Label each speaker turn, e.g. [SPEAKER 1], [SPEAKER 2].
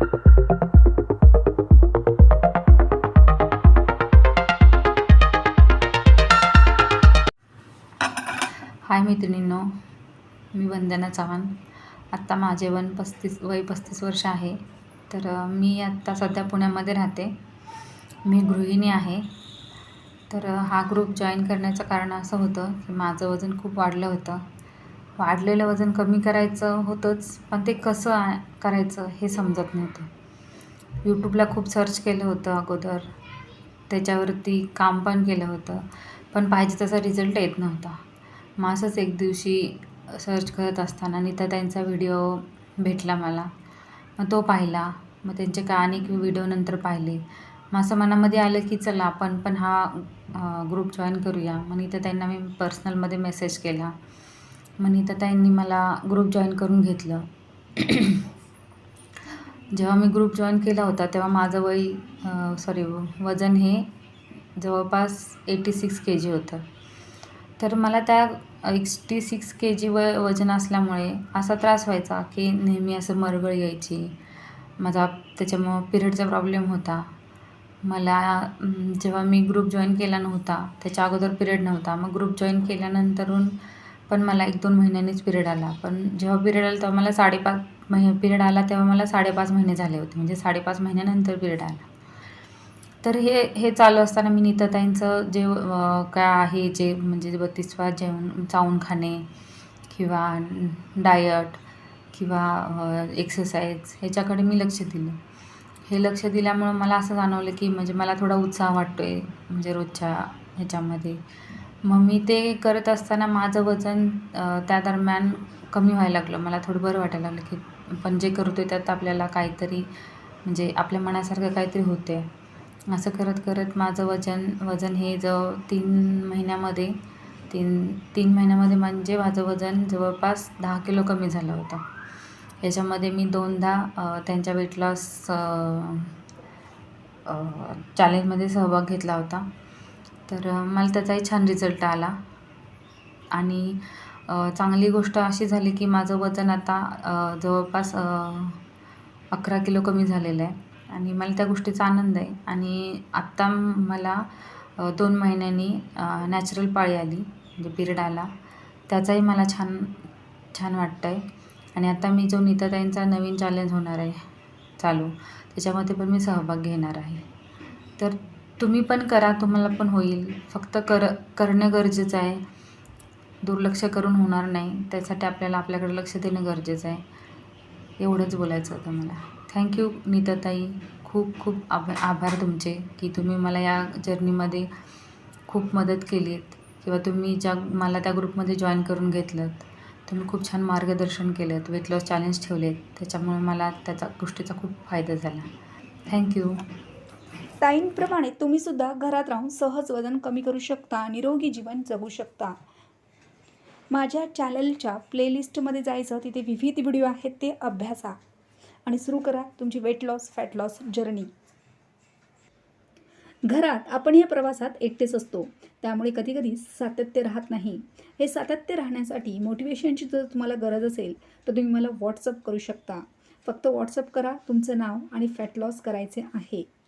[SPEAKER 1] हाय मैत्रिणींनो मी वंदना चव्हाण. आत्ता माझे वन पस्तीस वय पस्तीस वर्ष आहे. तर मी आत्ता सध्या पुण्यामध्ये राहते. मी गृहिणी आहे. तर हा ग्रुप जॉईन करण्याचं कारण असं होतं की माझं वजन खूप वाढलं होतं. वाढलेलं वजन कमी करायचं होतंच पण ते कसं करायचं हे समजत नव्हतं. यूट्यूबला खूप सर्च केलं होतं अगोदर. त्याच्यावरती काम पण केलं होतं पण पाहिजे तसा रिझल्ट येत नव्हता. मग असंच एक दिवशी सर्च करत असताना नीता त्यांचा व्हिडिओ भेटला मला. मग तो पाहिला. मग त्यांचे का अनेक व्हिडिओ नंतर पाहिले. मग असं मनामध्ये आलं की चला आपण पण हा ग्रुप जॉईन करूया. मग इथं त्यांना मी पर्सनलमध्ये मेसेज केला. मग ताईंनी मला ग्रुप जॉईन करून घेतलं. जेव्हा मी ग्रुप जॉईन केला होता तेव्हा माझं वय सॉरी वजन हे जवळपास एटी सिक्स के जी होतं. तर मला त्या एक्स्टी सिक्स के जी व वजन असल्यामुळे असा त्रास व्हायचा की नेहमी असं मरगळ यायची. माझा त्याच्यामुळं पिरियडचा प्रॉब्लेम होता. मला जेव्हा मी ग्रुप जॉईन केला नव्हता त्याच्या अगोदर पिरियड नव्हता. मग ग्रुप जॉईन केल्यानंतरून पण मला एक दोन महिन्यांनीच पिरियड आला. पण जेव्हा पिरियड आला तेव्हा मला साडेपाच महि पिरियड आला तेव्हा मला साडेपाच महिने झाले होते. म्हणजे साडेपाच महिन्यानंतर पिरियड आला. तर हे हे चालू असताना मी नीताताईंचं जे काय आहे जे म्हणजे बत्तीसवा जेवण चावून खाणे किंवा डायट किंवा एक्सरसाइज ह्याच्याकडे मी लक्ष दिलं. हे लक्ष दिल्यामुळं मला असं जाणवलं की म्हणजे मला थोडा उत्साह वाटतो आहे म्हणजे रोजच्या ह्याच्यामध्ये. मग मी ते करत असताना माझं वजन त्या दरम्यान कमी व्हायला लागलं. मला थोडं बरं वाटायला लागलं की पण जे करतो आहे त्यात आपल्याला काहीतरी म्हणजे आपल्या मनासारखं काहीतरी होते असं करत करत माझं वजन वजन हे जवळ तीन महिन्यामध्ये तीन तीन महिन्यामध्ये म्हणजे माझं वजन जवळपास दहा किलो कमी झालं होतं. याच्यामध्ये मी दोनदा त्यांच्या वेट लॉस चॅलेंजमध्ये सहभाग घेतला होता. तर मला त्याचाही छान रिझल्ट आला. आणि चांगली गोष्ट अशी झाली की माझं वजन आता जवळपास अकरा किलो कमी झालेलं आहे. आणि मला त्या गोष्टीचा आनंद आहे. आणि आत्ता मला दोन महिन्यांनी नॅचरल पाळी आली म्हणजे पिरियड आला. त्याचाही मला छान छान वाटतं आहे आणि आता मी जो नीताताईंचा नवीन चॅलेंज होणार आहे चालू त्याच्यामध्ये पण मी सहभाग घेणार आहे. तर तुम्ही पण करा तुम्हाला पण होईल. फक्त कर करणं गरजेचं आहे. दुर्लक्ष करून होणार नाही. त्यासाठी आपल्याला आपल्याकडे लक्ष देणं गरजेचं आहे. एवढंच बोलायचं होतं मला. थँक्यू नीताताई. खूप खूप आभ आभार तुमचे की तुम्ही मला या जर्नीमध्ये खूप मदत केलीत. किंवा तुम्ही ज्या मला त्या ग्रुपमध्ये जॉईन करून घेतलं तुम्ही खूप छान मार्गदर्शन केलं वेट लॉस चॅलेंज ठेवलेत. त्याच्यामुळे मला त्याचा गोष्टीचा खूप फायदा झाला. थँक्यू
[SPEAKER 2] टाईमप्रमाणे तुम्ही सुद्धा घरात राहून सहज वजन कमी करू शकता निरोगी जीवन जगू शकता. माझ्या चॅनलच्या प्लेलिस्टमध्ये जायचं तिथे विविध व्हिडिओ आहेत ते अभ्यासा. आणि सुरू करा तुमची weight loss fat loss journey घरात आपण या प्रवासात एकटेच असतो. त्यामुळे कधीकधी सातत्य राहत नाही. हे सातत्य राहण्यासाठी मोटिवेशनची जर तुम्हाला गरज असेल तर तुम्ही मला व्हॉट्सअप करू शकता. फक्त व्हॉट्सअप करा तुमचं नाव आणि फॅट लॉस करायचे आहे.